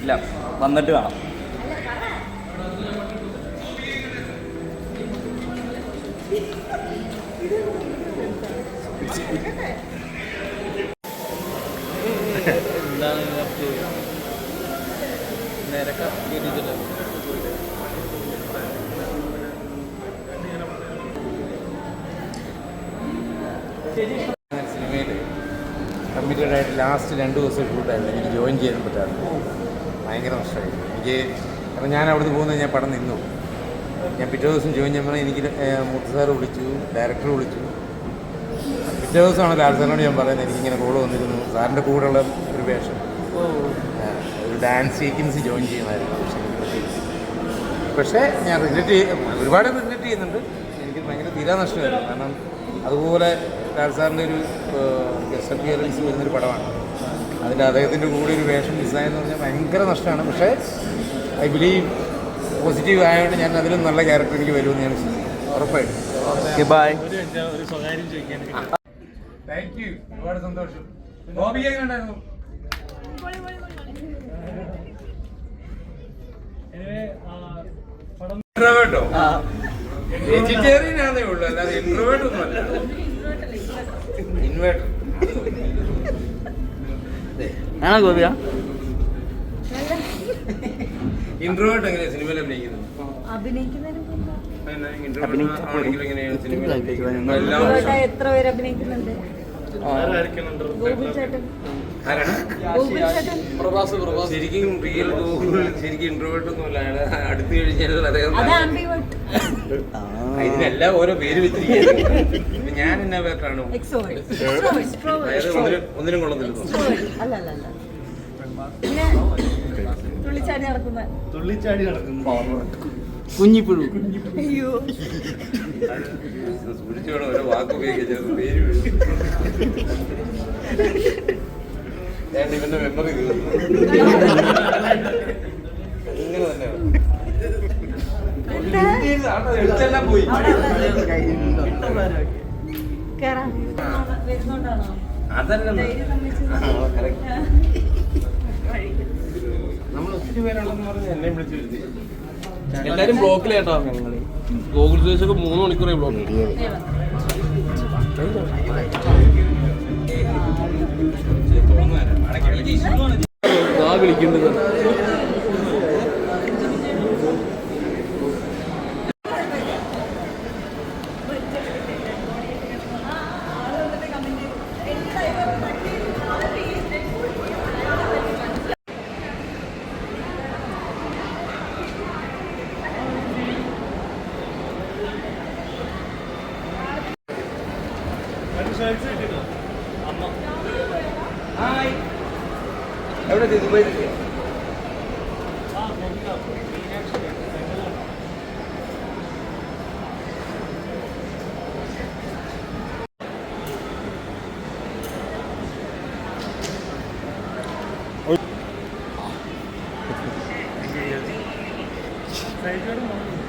ഇല്ല വന്നിട്ട് കാണാം എന്താണ് നിരക്ക കമ്മിറ്റഡ് ആയിട്ട് ലാസ്റ്റ് രണ്ട് ദിവസം ഷൂട്ടായിരുന്നു എനിക്ക് ജോയിൻ ചെയ്യാൻ പറ്റാറില്ല ഭയങ്കര നഷ്ടമായിരുന്നു എനിക്ക് കാരണം ഞാൻ അവിടുന്ന് പോകുന്നത് ഞാൻ പടം നിന്നു. ഞാൻ പിറ്റേ ദിവസം ജോയിൻ ചെയ്യുമ്പോൾ എനിക്ക് മുത്ത് സാറ് വിളിച്ചു ഡയറക്ടർ വിളിച്ചു. പിറ്റേ ദിവസമാണ് ലാൽ സാറിനോട് ഞാൻ പറയുന്നത് എനിക്കിങ്ങനെ കോൾ വന്നിരുന്നു. സാറിന്റെ കൂടെയുള്ള ഒരു വേഷം. ഒരു ഡാൻസ് സീക്വൻസ് ജോയിൻ ചെയ്യുന്നതായിരുന്നു. പക്ഷേ പക്ഷേ ഞാൻ ചെയ്യും ഒരുപാട് റിഗ്രറ്റ് ചെയ്യുന്നുണ്ട്. എനിക്ക് ഭയങ്കര തീരാ നഷ്ടമായിരുന്നു. കാരണം അതുപോലെ സാറിന്റെ ഒരു ഗസ്റ്റ് അപ്പിയറൻസ് വരുന്നൊരു പടമാണ്. അതിൽ അദ്ദേഹത്തിന്റെ കൂടെ ഒരു വേഷം ഡിസൈൻ മിസ്സായെന്ന് പറഞ്ഞാൽ ഭയങ്കര നഷ്ടമാണ്. പക്ഷേ ഐ ബിലീവ് പോസിറ്റീവ് ആയതുകൊണ്ട് ഞാൻ അതിലും നല്ല ക്യാരക്ടർ എനിക്ക് വരുമെന്ന് ഞാൻ വിശ്വസിക്കുന്നു. ഉറപ്പായിട്ടും. ബൈ. താങ്ക് യു ഒരുപാട് സന്തോഷം. ഗോപിക ഉണ്ടായിരുന്നു? എനിവേ പടം ഇൻട്രോവേർട്ടോ വെജിറ്റേറിയൻ ആണേ ഉള്ളൂ അല്ലാതെ ഇൻട്രോവേർട്ട് ഒന്നും അല്ല ഇൻവേർട്ടർ ആണോ ഗോപിയ ഇൻട്രോവേർട്ട് എങ്ങനെയാ സിനിമയിൽ അഭിനയിക്കുന്നത്? അഭിനയിക്കുന്നതിന്. എത്ര പേര് അഭിനയിക്കുന്നുണ്ട്? ശരിക്കും റിയൽ ശരിക്കും ഇൻട്രോവേർട്ട് ഒന്നും അല്ല അയാൾ അടുത്ത് കഴിഞ്ഞാൽ അദ്ദേഹം ആ, ഇതിനെല്ലാം ഓരോ പേര് വെച്ചിരിക്കുകയാണ്. ഞാൻ എന്നാ പേർക്കാണ് എക്സോവേർട്ട് അതായത് ഒന്നിനും ഒന്നിനും കൊള്ളുന്നില്ല തുള്ളിച്ചാടി നടക്കുന്ന തുള്ളിച്ചാടി നടക്കുന്നു കുഞ്ഞിപ്പുഴു. അയ്യോ. ഇവന്റെ മെമ്മറി ഇങ്ങനെ എഴുത്തെല്ലാം പോയി അതല്ല? നമ്മൾ ഒത്തിരി പേരുണ്ടെന്ന് പറഞ്ഞ് എന്നെ വിളിച്ചു വരുത്തി എല്ലാരും ബ്ലോക്കിലേട്ടാ ഗൂഗിൾ ഒക്കെ മൂന്ന് മണിക്കൂറായി ബ്ലോക്ക്? ആ വിളിക്കേണ്ടത് എവിടെ ദുബൈ സൈഡിലോട്ട് പോകുന്നു